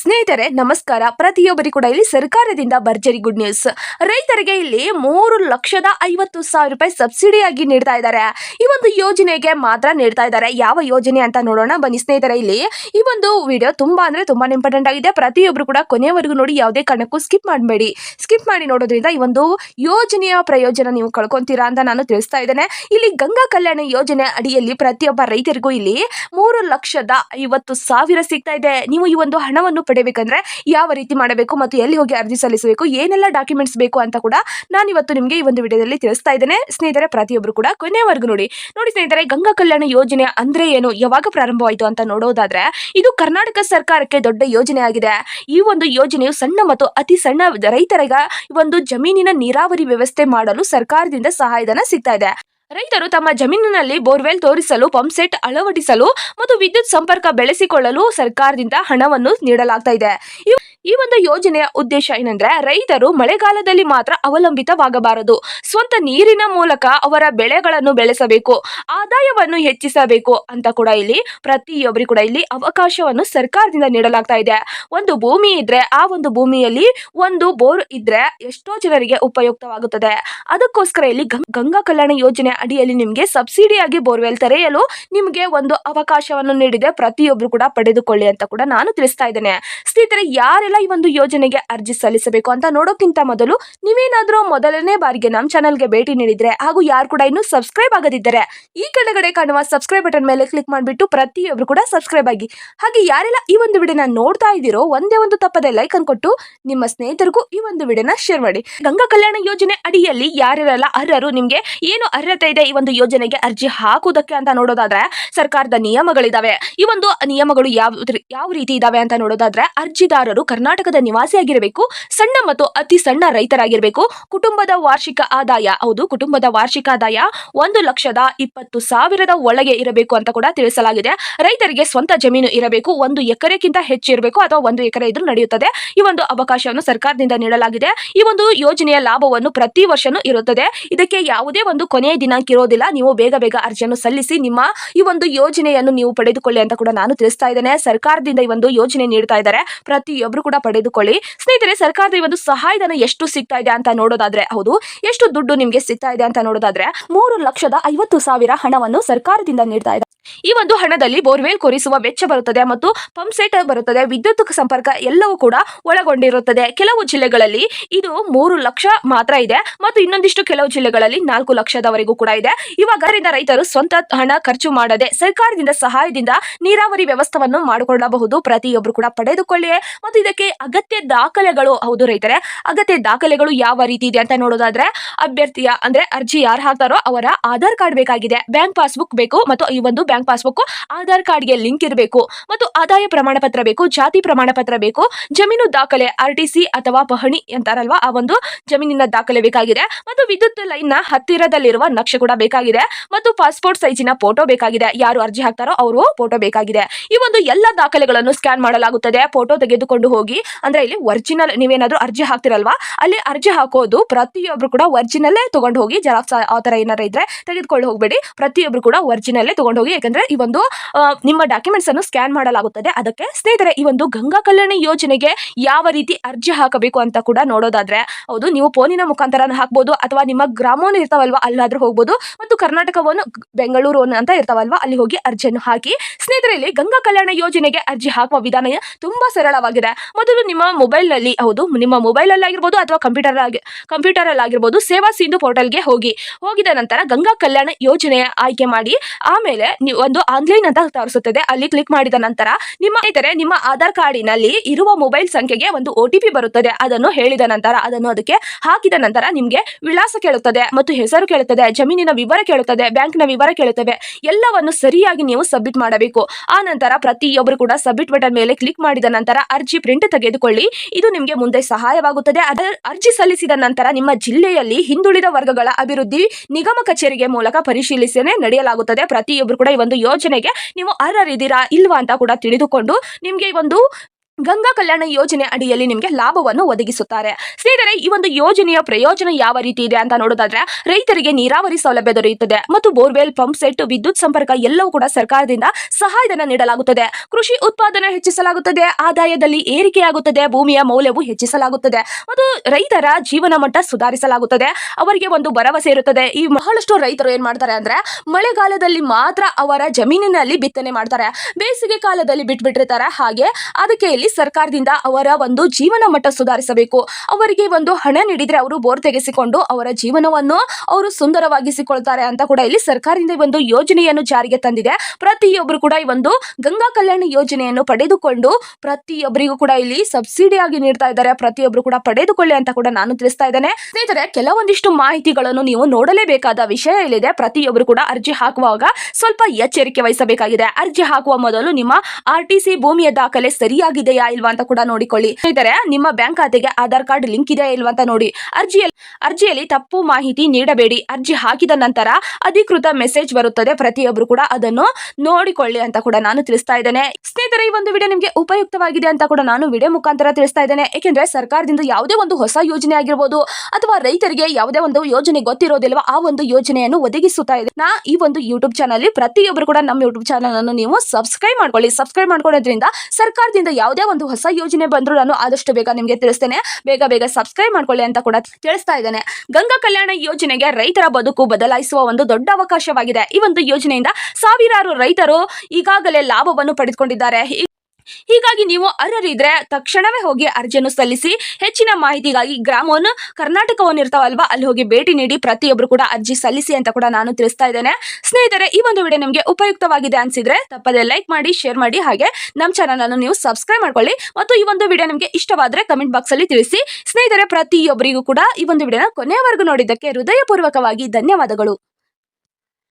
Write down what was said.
ಸ್ನೇಹಿತರೆ, ನಮಸ್ಕಾರ. ಪ್ರತಿಯೊಬ್ಬರಿಗೂ ಕೂಡ ಇಲ್ಲಿ ಸರ್ಕಾರದಿಂದ ಭರ್ಜರಿ ಗುಡ್ ನ್ಯೂಸ್. ರೈತರಿಗೆ ಇಲ್ಲಿ ಮೂರು ಲಕ್ಷದ ಐವತ್ತು ಸಾವಿರ ರೂಪಾಯಿ ಸಬ್ಸಿಡಿಯಾಗಿ ನೀಡ್ತಾ ಇದ್ದಾರೆ. ಈ ಒಂದು ಯೋಜನೆಗೆ ಮಾತ್ರ ನೀಡ್ತಾ ಇದ್ದಾರೆ. ಯಾವ ಯೋಜನೆ ಅಂತ ನೋಡೋಣ. ಬನ್ನಿ ಸ್ನೇಹಿತರೆ, ಇಲ್ಲಿ ಈ ಒಂದು ವಿಡಿಯೋ ತುಂಬಾ ಅಂದ್ರೆ ತುಂಬಾ ಇಂಪಾರ್ಟೆಂಟ್ ಆಗಿದೆ. ಪ್ರತಿಯೊಬ್ಬರು ಕೂಡ ಕೊನೆಯವರೆಗೂ ನೋಡಿ, ಯಾವುದೇ ಕಾರಣಕ್ಕೂ ಸ್ಕಿಪ್ ಮಾಡಬೇಡಿ. ಸ್ಕಿಪ್ ಮಾಡಿ ನೋಡೋದ್ರಿಂದ ಈ ಒಂದು ಯೋಜನೆಯ ಪ್ರಯೋಜನ ನೀವು ಕಳ್ಕೊಂತೀರಾ ಅಂತ ನಾನು ತಿಳಿಸ್ತಾ ಇದ್ದೇನೆ. ಇಲ್ಲಿ ಗಂಗಾ ಕಲ್ಯಾಣ ಯೋಜನೆ ಅಡಿಯಲ್ಲಿ ಪ್ರತಿಯೊಬ್ಬ ರೈತರಿಗೂ ಇಲ್ಲಿ ಮೂರು ಲಕ್ಷದ ಐವತ್ತು ಸಾವಿರ ಸಿಗ್ತಾ ಇದೆ. ನೀವು ಈ ಒಂದು ಹಣವನ್ನು ಪಡೆಯಬೇಕಂದ್ರೆ ಯಾವ ರೀತಿ ಮಾಡಬೇಕು ಮತ್ತು ಎಲ್ಲಿ ಹೋಗಿ ಅರ್ಜಿ ಸಲ್ಲಿಸಬೇಕು, ಏನೆಲ್ಲ ಡಾಕ್ಯುಮೆಂಟ್ಸ್ ಬೇಕು ಅಂತ ಕೂಡ ನಾನು ಇವತ್ತು ನಿಮಗೆ ಈ ಒಂದು ವಿಡಿಯೋದಲ್ಲಿ ತಿಳಿಸ್ತಾ ಇದ್ದೇನೆ. ಸ್ನೇಹಿತರೆ ಪ್ರತಿಯೊಬ್ಬರು ಕೂಡ ಕೊನೆವರೆಗೂ ನೋಡಿ. ನೋಡಿ ಸ್ನೇಹಿತರೆ, ಗಂಗಾ ಕಲ್ಯಾಣ ಯೋಜನೆ ಅಂದ್ರೆ ಏನು? ಯಾವಾಗ ಪ್ರಾರಂಭವಾಯಿತು ಅಂತ ನೋಡೋದಾದ್ರೆ, ಇದು ಕರ್ನಾಟಕ ಸರ್ಕಾರಕ್ಕೆ ದೊಡ್ಡ ಯೋಜನೆ ಆಗಿದೆ. ಈ ಒಂದು ಯೋಜನೆಯು ಸಣ್ಣ ಮತ್ತು ಅತಿ ಸಣ್ಣ ರೈತರಿಗ ಒಂದು ಜಮೀನಿನ ನೀರಾವರಿ ವ್ಯವಸ್ಥೆ ಮಾಡಲು ಸರ್ಕಾರದಿಂದ ಸಹಾಯಧನ ಸಿಗ್ತಾ ಇದೆ. ರೈತರು ತಮ್ಮ ಜಮೀನಿನಲ್ಲಿ ಬೋರ್ವೆಲ್ ತೋರಿಸಲು, ಪಂಪ್ ಸೆಟ್ ಅಳವಡಿಸಲು ಮತ್ತು ವಿದ್ಯುತ್ ಸಂಪರ್ಕ ಬೆಳೆಸಿಕೊಳ್ಳಲು ಸರ್ಕಾರದಿಂದ ಹಣವನ್ನು ನೀಡಲಾಗ್ತಾ ಇದೆ. ಈ- ಒಂದು ಯೋಜನೆಯ ಉದ್ದೇಶ ಏನಂದ್ರೆ ರೈತರು ಮಳೆಗಾಲದಲ್ಲಿ ಮಾತ್ರ ಅವಲಂಬಿತವಾಗಬಾರದು. ಸ್ವಂತ ನೀರಿನ ಮೂಲಕ ಅವರ ಬೆಳೆಗಳನ್ನು ಬೆಳೆಸಬೇಕು, ಆದಾಯವನ್ನು ಹೆಚ್ಚಿಸಬೇಕು ಅಂತ ಕೂಡ ಇಲ್ಲಿ ಪ್ರತಿಯೊಬ್ಬರಿಗೂ ಕೂಡ ಇಲ್ಲಿ ಅವಕಾಶವನ್ನು ಸರ್ಕಾರದಿಂದ ನೀಡಲಾಗ್ತಾ ಇದೆ. ಒಂದು ಭೂಮಿ ಇದ್ರೆ ಆ ಒಂದು ಭೂಮಿಯಲ್ಲಿ ಒಂದು ಬೋರ್ ಇದ್ರೆ ಎಷ್ಟೋ ಜನರಿಗೆ ಉಪಯುಕ್ತವಾಗುತ್ತದೆ. ಅದಕ್ಕೋಸ್ಕರ ಇಲ್ಲಿ ಗಂಗಾ ಕಲ್ಯಾಣ ಯೋಜನೆ ಅಡಿಯಲ್ಲಿ ನಿಮಗೆ ಸಬ್ಸಿಡಿಯಾಗಿ ಬೋರ್ವೆಲ್ ತೆರೆಯಲು ನಿಮಗೆ ಒಂದು ಅವಕಾಶವನ್ನು ನೀಡಿದೆ. ಪ್ರತಿಯೊಬ್ಬರು ಕೂಡ ಪಡೆದುಕೊಳ್ಳಿ ಅಂತ ಕೂಡ ನಾನು ತಿಳಿಸ್ತಾ ಇದ್ದೇನೆ. ಸ್ನೇಹಿತರೆ ಯಾರೆಲ್ಲ ಈ ಒಂದು ಯೋಜನೆಗೆ ಅರ್ಜಿ ಸಲ್ಲಿಸಬೇಕು ಅಂತ ನೋಡೋಕ್ಕಿಂತ ಮೊದಲು ನೀವೇನಾದರೂ ಮೊದಲನೇ ಬಾರಿಗೆ ನಮ್ಮ ಚಾನಲ್ಗೆ ಭೇಟಿ ನೀಡಿದ್ರೆ ಹಾಗೂ ಯಾರು ಕೂಡ ಇನ್ನೂ ಸಬ್ಸ್ಕ್ರೈಬ್ ಆಗದಿದ್ದರೆ ಈ ಕೆಳಗಡೆ ಕಾಣುವ ಸಬ್ಸ್ಕ್ರೈಬ್ ಬಟನ್ ಮೇಲೆ ಕ್ಲಿಕ್ ಮಾಡಿಬಿಟ್ಟು ಪ್ರತಿಯೊಬ್ಬರು ಕೂಡ ಸಬ್ಸ್ಕ್ರೈಬ್ ಆಗಿ. ಹಾಗೆ ಯಾರೆಲ್ಲ ಈ ಒಂದು ವಿಡಿಯೋನ ನೋಡ್ತಾ ಇದ್ದೀರೋ ಒಂದೇ ಒಂದು ತಪ್ಪದೆ ಲೈಕ್ ಅನ್ಕೊಟ್ಟು ನಿಮ್ಮ ಸ್ನೇಹಿತರಿಗೂ ಈ ಒಂದು ವಿಡಿಯೋನ ಶೇರ್ ಮಾಡಿ. ಗಂಗಾ ಕಲ್ಯಾಣ ಯೋಜನೆ ಅಡಿಯಲ್ಲಿ ಯಾರ್ಯಾರೆಲ್ಲ ಅರ್ಹರು ನಿಮಗೆ ಏನು ಅರ್ಹತೆ ಇದೆ ಈ ಒಂದು ಯೋಜನೆಗೆ ಅರ್ಜಿ ಹಾಕುವುದಕ್ಕೆ ಅಂತ ನೋಡೋದಾದ್ರೆ ಸರ್ಕಾರದ ನಿಯಮಗಳಿದಾವೆ. ಈ ಒಂದು ನಿಯಮಗಳು ಯಾವ ಯಾವ ರೀತಿ ಇದಾವೆ ಅಂತ ನೋಡೋದಾದ್ರೆ ಅರ್ಜಿದಾರರು ಕರ್ನಾಟಕದ ನಿವಾಸಿಯಾಗಿರಬೇಕು, ಸಣ್ಣ ಮತ್ತು ಅತಿ ಸಣ್ಣ ರೈತರಾಗಿರಬೇಕು. ಕುಟುಂಬದ ವಾರ್ಷಿಕ ಆದಾಯ, ಹೌದು, ಕುಟುಂಬದ ವಾರ್ಷಿಕ ಆದಾಯ ಒಂದು ಲಕ್ಷದ ಇಪ್ಪತ್ತು ಸಾವಿರದ ಒಳಗೆ ಇರಬೇಕು ಅಂತ ಕೂಡ ತಿಳಿಸಲಾಗಿದೆ. ರೈತರಿಗೆ ಸ್ವಂತ ಜಮೀನು ಇರಬೇಕು, ಒಂದು ಎಕರೆಗಿಂತ ಹೆಚ್ಚು ಇರಬೇಕು ಅಥವಾ ಒಂದು ಎಕರೆ ಇದ್ರೂ ನಡೆಯುತ್ತದೆ. ಈ ಒಂದು ಅವಕಾಶವನ್ನು ಸರ್ಕಾರದಿಂದ ನೀಡಲಾಗಿದೆ. ಈ ಒಂದು ಯೋಜನೆಯ ಲಾಭವನ್ನು ಪ್ರತಿ ವರ್ಷನೂ ಇರುತ್ತದೆ. ಇದಕ್ಕೆ ಯಾವುದೇ ಒಂದು ಕೊನೆಯ ದಿನಾಂಕ ಇರೋದಿಲ್ಲ. ನೀವು ಬೇಗ ಬೇಗ ಅರ್ಜಿಯನ್ನು ಸಲ್ಲಿಸಿ ನಿಮ್ಮ ಈ ಒಂದು ಯೋಜನೆಯನ್ನು ನೀವು ಪಡೆದುಕೊಳ್ಳಿ ಅಂತ ಕೂಡ ನಾನು ತಿಳಿಸ್ತಾ ಇದ್ದೇನೆ. ಸರ್ಕಾರದಿಂದ ಈ ಒಂದು ಯೋಜನೆ ನೀಡ್ತಾ ಇದ್ದಾರೆ. ಪ್ರತಿಯೊಬ್ಬರು ಕೂಡ ಪಡೆದುಕೊಳ್ಳಿ. ಸ್ನೇಹಿತರೆ, ಸರ್ಕಾರದ ಈ ಒಂದು ಸಹಾಯಧನ ಎಷ್ಟು ಸಿಗ್ತಾ ಇದೆ ಅಂತ ನೋಡೋದಾದ್ರೆ, ಹೌದು, ಎಷ್ಟು ದುಡ್ಡು ನಿಮ್ಗೆ ಸಿಗ್ತಾ ಇದೆ ಅಂತ ನೋಡೋದಾದ್ರೆ, ಮೂರು ಲಕ್ಷದ ಐವತ್ತು ಸಾವಿರ ಹಣವನ್ನು ಸರ್ಕಾರದಿಂದ ನೀಡ್ತಾ ಇದೆ ಈ ಒಂದು ಹಣದಲ್ಲಿ ಬೋರ್ವೆಲ್ ಕೊರಿಸುವ ವೆಚ್ಚ ಬರುತ್ತದೆ ಮತ್ತು ಪಂಪ್ ಸೆಟ್ ಬರುತ್ತದೆ, ವಿದ್ಯುತ್ ಸಂಪರ್ಕ ಎಲ್ಲವೂ ಕೂಡ ಒಳಗೊಂಡಿರುತ್ತದೆ. ಕೆಲವು ಜಿಲ್ಲೆಗಳಲ್ಲಿ ಇದು ಮೂರು ಲಕ್ಷ ಮಾತ್ರ ಇದೆ ಮತ್ತು ಇನ್ನೊಂದಿಷ್ಟು ಕೆಲವು ಜಿಲ್ಲೆಗಳಲ್ಲಿ ನಾಲ್ಕು ಲಕ್ಷದವರೆಗೂ ಕೂಡ ಇದೆ. ಇವಾಗ ರೈತರು ಸ್ವಂತ ಹಣ ಖರ್ಚು ಮಾಡದೆ ಸರ್ಕಾರದಿಂದ ಸಹಾಯದಿಂದ ನೀರಾವರಿ ವ್ಯವಸ್ಥೆಯನ್ನು ಮಾಡಿಕೊಳ್ಳಬಹುದು. ಪ್ರತಿಯೊಬ್ಬರು ಕೂಡ ಪಡೆದುಕೊಳ್ಳಿ. ಮತ್ತು ಇದಕ್ಕೆ ಅಗತ್ಯ ದಾಖಲೆಗಳು, ಹೌದು ರೈತರೆ, ಅಗತ್ಯ ದಾಖಲೆಗಳು ಯಾವ ರೀತಿ ಇದೆ ಅಂತ ನೋಡೋದಾದ್ರೆ, ಅಭ್ಯರ್ಥಿಯ ಅಂದ್ರೆ ಅರ್ಜಿ ಯಾರು ಹಾಕ್ತಾರೋ ಅವರ ಆಧಾರ್ ಕಾರ್ಡ್ ಬೇಕಾಗಿದೆ. ಬ್ಯಾಂಕ್ ಪಾಸ್ಬುಕ್ ಬೇಕು ಮತ್ತು ಈ ಒಂದು ಬ್ಯಾಂಕ್ ಪಾಸ್ಬುಕ್ ಆಧಾರ್ ಕಾರ್ಡ್ಗೆ ಲಿಂಕ್ ಇರಬೇಕು ಮತ್ತು ಆದಾಯ ಪ್ರಮಾಣ ಪತ್ರ ಬೇಕು, ಜಾತಿ ಪ್ರಮಾಣ ಪತ್ರ ಬೇಕು, ಜಮೀನು ದಾಖಲೆ ಆರ್ ಟಿ ಸಿ ಅಥವಾ ಪಹಣಿ ಅಂತಾರಲ್ವಾ, ಆ ಒಂದು ಜಮೀನಿನ ದಾಖಲೆ ಬೇಕಾಗಿದೆ ಮತ್ತು ವಿದ್ಯುತ್ ಲೈನ್ನ ಹತ್ತಿರದಲ್ಲಿರುವ ನಕ್ಷೆ ಕೂಡ ಬೇಕಾಗಿದೆ ಮತ್ತು ಪಾಸ್ಪೋರ್ಟ್ ಸೈಜಿನ ಫೋಟೋ ಬೇಕಾಗಿದೆ. ಯಾರು ಅರ್ಜಿ ಹಾಕ್ತಾರೋ ಅವರು ಫೋಟೋ ಬೇಕಾಗಿದೆ. ಈ ಒಂದು ಎಲ್ಲ ದಾಖಲೆಗಳನ್ನು ಸ್ಕ್ಯಾನ್ ಮಾಡಲಾಗುತ್ತದೆ. ಫೋಟೋ ತೆಗೆದುಕೊಂಡು ಹೋಗಿ ಅಂದ್ರೆ ಇಲ್ಲಿ ಒರಿಜಿನಲ್ ನೀವೇನಾದ್ರೂ ಅರ್ಜಿ ಹಾಕ್ತಿರಲ್ವಾ? ಅಲ್ಲಿ ಅರ್ಜಿ ಹಾಕೋದು ಪ್ರತಿಯೊಬ್ರು ಕೂಡ ಒರ್ಜಿನಲ್ಲೇ ತಗೊಂಡು ಹೋಗಿ ಜೆರಾಕ್ಸ್ ಆ ಥರ ಏನಾರ ಇದ್ರೆ ತೆಗೆದುಕೊಂಡು ಹೋಗಬೇಡಿ. ಪ್ರತಿಯೊಬ್ರು ಕೂಡ ಒರಿಜಿನಲ್ಲೇ ತಗೊಂಡು ಹೋಗಿ, ಯಾಕಂದ್ರೆ ಈ ಒಂದು ನಿಮ್ಮ ಡಾಕ್ಯುಮೆಂಟ್ಸ್ ಅನ್ನು ಸ್ಕ್ಯಾನ್ ಮಾಡಲಾಗುತ್ತದೆ. ಅದಕ್ಕೆ ಸ್ನೇಹಿತರೆ, ಈ ಒಂದು ಗಂಗಾ ಕಲ್ಯಾಣ ಯೋಜನೆಗೆ ಯಾವ ರೀತಿ ಅರ್ಜಿ ಹಾಕಬೇಕು ಅಂತ ಕೂಡ ನೋಡೋದಾದ್ರೆ, ಹೌದು, ನೀವು ಫೋನಿನ ಮುಖಾಂತರ ಹಾಕ್ಬೋದು, ಅಥವಾ ನಿಮ್ಮ ಗ್ರಾಮವನ್ನು ಇರ್ತಾವಲ್ವಾ ಅಲ್ಲಾದ್ರೂ ಹೋಗ್ಬೋದು. ಕರ್ನಾಟಕವನ್ನು ಬೆಂಗಳೂರು ಅಂತ ಇರ್ತಾವಲ್ವಾ, ಅಲ್ಲಿ ಹೋಗಿ ಅರ್ಜಿಯನ್ನು ಹಾಕಿ ಸ್ನೇಹಿತರೆ ಇಲ್ಲಿ ಗಂಗಾ ಕಲ್ಯಾಣ ಯೋಜನೆಗೆ ಅರ್ಜಿ ಹಾಕುವ ವಿಧಾನ ತುಂಬಾ ಸರಳವಾಗಿದೆ. ಮೊದಲು ನಿಮ್ಮ ಮೊಬೈಲ್ನಲ್ಲಿ ಹೌದು, ನಿಮ್ಮ ಮೊಬೈಲಲ್ಲಿ ಆಗಿರ್ಬೋದು ಅಥವಾ ಕಂಪ್ಯೂಟರ್ ಆಗಿ ಕಂಪ್ಯೂಟರಲ್ಲಿ ಆಗಿರ್ಬೋದು ಸೇವಾ ಸಿಂಧು ಪೋರ್ಟಲ್ಗೆ ಹೋಗಿ. ಹೋಗಿದ ನಂತರ ಗಂಗಾ ಕಲ್ಯಾಣ ಯೋಜನೆಯ ಆಯ್ಕೆ ಮಾಡಿ, ಆಮೇಲೆ ನೀವು ಒಂದು ಆನ್ಲೈನ್ ಅಂತ ತೋರಿಸುತ್ತದೆ. ಅಲ್ಲಿ ಕ್ಲಿಕ್ ಮಾಡಿದ ನಂತರ ನಿಮ್ಮ ಇತರೆ ನಿಮ್ಮ ಆಧಾರ್ ಕಾರ್ಡಿನಲ್ಲಿ ಇರುವ ಮೊಬೈಲ್ ಸಂಖ್ಯೆಗೆ ಒಂದು ಒ ಟಿ ಬರುತ್ತದೆ. ಅದನ್ನು ಹೇಳಿದ ನಂತರ, ಅದನ್ನು ಅದಕ್ಕೆ ಹಾಕಿದ ನಂತರ ನಿಮಗೆ ವಿಳಾಸ ಕೇಳುತ್ತದೆ ಮತ್ತು ಹೆಸರು ಕೇಳುತ್ತದೆ. ಜಮೀನಿನ ವಿವರ ಕೇಳುತ್ತದೆ, ಬ್ಯಾಂಕ್ನ ವಿವರ ಕೇಳುತ್ತವೆ. ಎಲ್ಲವನ್ನು ಸರಿಯಾಗಿ ನೀವು ಸಬ್ಮಿಟ್ ಮಾಡಬೇಕು. ಆ ನಂತರ ಪ್ರತಿಯೊಬ್ಬರು ಕೂಡ ಸಬ್ಮಿಟ್ ಬಟನ್ ಮೇಲೆ ಕ್ಲಿಕ್ ಮಾಡಿದ ನಂತರ ಅರ್ಜಿ ಪ್ರಿಂಟ್ ತೆಗೆದುಕೊಳ್ಳಿ. ಇದು ನಿಮಗೆ ಮುಂದೆ ಸಹಾಯವಾಗುತ್ತದೆ. ಅರ್ಜಿ ಸಲ್ಲಿಸಿದ ನಂತರ ನಿಮ್ಮ ಜಿಲ್ಲೆಯಲ್ಲಿ ಹಿಂದುಳಿದ ವರ್ಗಗಳ ಅಭಿವೃದ್ಧಿ ನಿಗಮ ಕಚೇರಿಗೆ ಮೂಲಕ ಪರಿಶೀಲಿಸನೆ ನಡೆಯಲಾಗುತ್ತದೆ. ಪ್ರತಿಯೊಬ್ಬರು ಕೂಡ ಈ ಒಂದು ಯೋಜನೆಗೆ ನೀವು ಅರ್ಹರಿದ್ದೀರಾ ಇಲ್ವಾ ಅಂತ ಕೂಡ ತಿಳಿದುಕೊಂಡು ನಿಮಗೆ ಒಂದು ಗಂಗಾ ಕಲ್ಯಾಣ ಯೋಜನೆ ಅಡಿಯಲ್ಲಿ ನಿಮಗೆ ಲಾಭವನ್ನು ಒದಗಿಸುತ್ತಾರೆ. ಸ್ನೇಹಿತರೆ, ಈ ಒಂದು ಯೋಜನೆಯ ಪ್ರಯೋಜನ ಯಾವ ರೀತಿ ಇದೆ ಅಂತ ನೋಡೋದಾದ್ರೆ, ರೈತರಿಗೆ ನೀರಾವರಿ ಸೌಲಭ್ಯ ದೊರೆಯುತ್ತದೆ ಮತ್ತು ಬೋರ್ವೆಲ್, ಪಂಪ್ ಸೆಟ್, ವಿದ್ಯುತ್ ಸಂಪರ್ಕ ಎಲ್ಲವೂ ಕೂಡ ಸರ್ಕಾರದಿಂದ ಸಹಾಯಧನ ನೀಡಲಾಗುತ್ತದೆ. ಕೃಷಿ ಉತ್ಪಾದನೆ ಹೆಚ್ಚಿಸಲಾಗುತ್ತದೆ, ಆದಾಯದಲ್ಲಿ ಏರಿಕೆಯಾಗುತ್ತದೆ, ಭೂಮಿಯ ಮೌಲ್ಯವು ಹೆಚ್ಚಿಸಲಾಗುತ್ತದೆ ಮತ್ತು ರೈತರ ಜೀವನ ಮಟ್ಟ ಸುಧಾರಿಸಲಾಗುತ್ತದೆ. ಅವರಿಗೆ ಒಂದು ಭರವಸೆ ಇರುತ್ತದೆ. ಈ ಬಹಳಷ್ಟು ರೈತರು ಏನ್ ಮಾಡ್ತಾರೆ ಅಂದ್ರೆ, ಮಳೆಗಾಲದಲ್ಲಿ ಮಾತ್ರ ಅವರ ಜಮೀನಿನಲ್ಲಿ ಬಿತ್ತನೆ ಮಾಡ್ತಾರೆ. ಬೇಸಿಗೆ ಕಾಲದಲ್ಲಿ ಬಿಟ್ಬಿಟ್ಟಿರ್ತಾರೆ. ಹಾಗೆ ಅದಕ್ಕೆ ಇಲ್ಲಿ ಸರ್ಕಾರದಿಂದ ಅವರ ಒಂದು ಜೀವನ ಮಟ್ಟ ಸುಧಾರಿಸಬೇಕು. ಅವರಿಗೆ ಒಂದು ಹಣ ನೀಡಿದ್ರೆ ಅವರು ಬೋರ್ ತೆಗೆಸಿಕೊಂಡು ಅವರ ಜೀವನವನ್ನು ಅವರು ಸುಂದರವಾಗಿಸಿಕೊಳ್ತಾರೆ ಅಂತ ಕೂಡ ಇಲ್ಲಿ ಸರ್ಕಾರದಿಂದ ಒಂದು ಯೋಜನೆಯನ್ನು ಜಾರಿಗೆ ತಂದಿದೆ. ಪ್ರತಿಯೊಬ್ಬರು ಕೂಡ ಈ ಒಂದು ಗಂಗಾ ಕಲ್ಯಾಣ ಯೋಜನೆಯನ್ನು ಪಡೆದುಕೊಂಡು ಪ್ರತಿಯೊಬ್ಬರಿಗೂ ಕೂಡ ಇಲ್ಲಿ ಸಬ್ಸಿಡಿ ಆಗಿ ನೀಡ್ತಾ ಇದ್ದಾರೆ. ಪ್ರತಿಯೊಬ್ಬರು ಕೂಡ ಪಡೆದುಕೊಳ್ಳಿ ಅಂತ ಕೂಡ ನಾನು ತಿಳಿಸ್ತಾ ಇದ್ದೇನೆ. ಸ್ನೇಹಿತರೆ, ಕೆಲವೊಂದಿಷ್ಟು ಮಾಹಿತಿಗಳನ್ನು ನೀವು ನೋಡಲೇಬೇಕಾದ ವಿಷಯ ಇಲ್ಲಿದೆ. ಪ್ರತಿಯೊಬ್ಬರು ಕೂಡ ಅರ್ಜಿ ಹಾಕುವಾಗ ಸ್ವಲ್ಪ ಎಚ್ಚರಿಕೆ ವಹಿಸಬೇಕಾಗಿದೆ. ಅರ್ಜಿ ಹಾಕುವ ಮೊದಲು ನಿಮ್ಮ ಆರ್ ಟಿ ಸಿ ಭೂಮಿಯ ದಾಖಲೆ ಸರಿಯಾಗಿದೆಯಾ ಇಲ್ವಾ ಅಂತ ಕೂಡ ನೋಡಿಕೊಳ್ಳಿ. ಸ್ನೇಹಿತರೆ, ನಿಮ್ಮ ಬ್ಯಾಂಕ್ ಖಾತೆಗೆ ಆಧಾರ್ ಕಾರ್ಡ್ ಲಿಂಕ್ ಇದೆಯಾ ಇಲ್ವಾ ಅಂತ ನೋಡಿ. ಅರ್ಜಿಯಲ್ಲಿ ಅರ್ಜಿಯಲ್ಲಿ ತಪ್ಪು ಮಾಹಿತಿ ನೀಡಬೇಡಿ. ಅರ್ಜಿ ಹಾಕಿದ ನಂತರ ಅಧಿಕೃತ ಮೆಸೇಜ್ ಬರುತ್ತದೆ. ಪ್ರತಿಯೊಬ್ಬರು ಕೂಡ ಅದನ್ನು ನೋಡಿಕೊಳ್ಳಿ ಅಂತ ಕೂಡ ನಾನು ತಿಳಿಸ್ತಾ ಇದ್ದೇನೆ. ಸ್ನೇಹಿತರೆ, ಈ ಒಂದು ವಿಡಿಯೋ ನಿಮಗೆ ಉಪಯುಕ್ತವಾಗಿದೆ ಅಂತ ಕೂಡ ನಾನು ವಿಡಿಯೋ ಮುಖಾಂತರ ತಿಳಿಸ್ತಾ ಇದ್ದೇನೆ. ಏಕೆಂದ್ರೆ ಸರ್ಕಾರದಿಂದ ಯಾವುದೇ ಒಂದು ಹೊಸ ಯೋಜನೆ ಆಗಿರ್ಬೋದು ಅಥವಾ ರೈತರಿಗೆ ಯಾವುದೇ ಒಂದು ಯೋಜನೆ ಗೊತ್ತಿರೋದಿಲ್ವಾ, ಆ ಒಂದು ಯೋಜನೆಯನ್ನು ಒದಗಿಸುತ್ತಾ ಇದೆ. ನಾ ಈ ಒಂದು ಯೂಟ್ಯೂಬ್ ಚಾನಲ್ ಪ್ರತಿಯೊಬ್ಬರು ಕೂಡ ನಮ್ಮ ಯೂಟ್ಯೂಬ್ ಚಾನಲ್ ಅನ್ನು ನೀವು ಸಬ್ಸ್ಕ್ರೈಬ್ ಮಾಡ್ಕೊಳ್ಳಿ. ಸಬ್ಸ್ಕ್ರೈಬ್ ಮಾಡ್ಕೊಳ್ಳೋದ್ರಿಂದ ಸರ್ಕಾರದಿಂದ ಯಾವುದೇ ಒಂದು ಹೊಸ ಯೋಜನೆ ಬಂದರೂ ನಾನು ಆದಷ್ಟು ಬೇಗ ನಿಮಗೆ ತಿಳಿಸ್ತೇನೆ. ಬೇಗ ಬೇಗ ಸಬ್ಸ್ಕ್ರೈಬ್ ಮಾಡ್ಕೊಳ್ಳಿ ಅಂತ ಕೂಡ ತಿಳಿಸ್ತಾ ಇದ್ದೇನೆ. ಗಂಗಾ ಕಲ್ಯಾಣ ಯೋಜನೆಗೆ ರೈತರ ಬದುಕು ಬದಲಾಯಿಸುವ ಒಂದು ದೊಡ್ಡ ಅವಕಾಶವಾಗಿದೆ. ಈ ಒಂದು ಯೋಜನೆಯಿಂದ ಸಾವಿರಾರು ರೈತರು ಈಗಾಗಲೇ ಲಾಭವನ್ನು ಪಡೆದುಕೊಂಡಿದ್ದಾರೆ. ಹೀಗಾಗಿ ನೀವು ಅರ್ಹರಿದ್ರೆ ತಕ್ಷಣವೇ ಹೋಗಿ ಅರ್ಜಿಯನ್ನು ಸಲ್ಲಿಸಿ, ಹೆಚ್ಚಿನ ಮಾಹಿತಿಗಾಗಿ ಗ್ರಾಮವನ್ನು, ಕರ್ನಾಟಕವನ್ನು ಇರ್ತಾವಲ್ವಾ, ಅಲ್ಲಿ ಹೋಗಿ ಭೇಟಿ ನೀಡಿ ಪ್ರತಿಯೊಬ್ಬರು ಕೂಡ ಅರ್ಜಿ ಸಲ್ಲಿಸಿ ಅಂತ ಕೂಡ ನಾನು ತಿಳಿಸ್ತಾ ಇದ್ದೇನೆ. ಸ್ನೇಹಿತರೆ, ಈ ಒಂದು ವಿಡಿಯೋ ನಿಮಗೆ ಉಪಯುಕ್ತವಾಗಿದೆ ಅನ್ಸಿದ್ರೆ ತಪ್ಪದೆ ಲೈಕ್ ಮಾಡಿ, ಶೇರ್ ಮಾಡಿ, ಹಾಗೆ ನಮ್ಮ ಚಾನಲ್ ಅನ್ನು ನೀವು ಸಬ್ಸ್ಕ್ರೈಬ್ ಮಾಡ್ಕೊಳ್ಳಿ ಮತ್ತು ಈ ಒಂದು ವಿಡಿಯೋ ನಿಮಗೆ ಇಷ್ಟವಾದರೆ ಕಮೆಂಟ್ ಬಾಕ್ಸ್ ಅಲ್ಲಿ ತಿಳಿಸಿ. ಸ್ನೇಹಿತರೆ, ಪ್ರತಿಯೊಬ್ಬರಿಗೂ ಕೂಡ ಈ ಒಂದು ವಿಡಿಯೋನ ಕೊನೆಯವರೆಗೂ ನೋಡಿದ್ದಕ್ಕೆ ಹೃದಯಪೂರ್ವಕವಾಗಿ ಧನ್ಯವಾದಗಳು.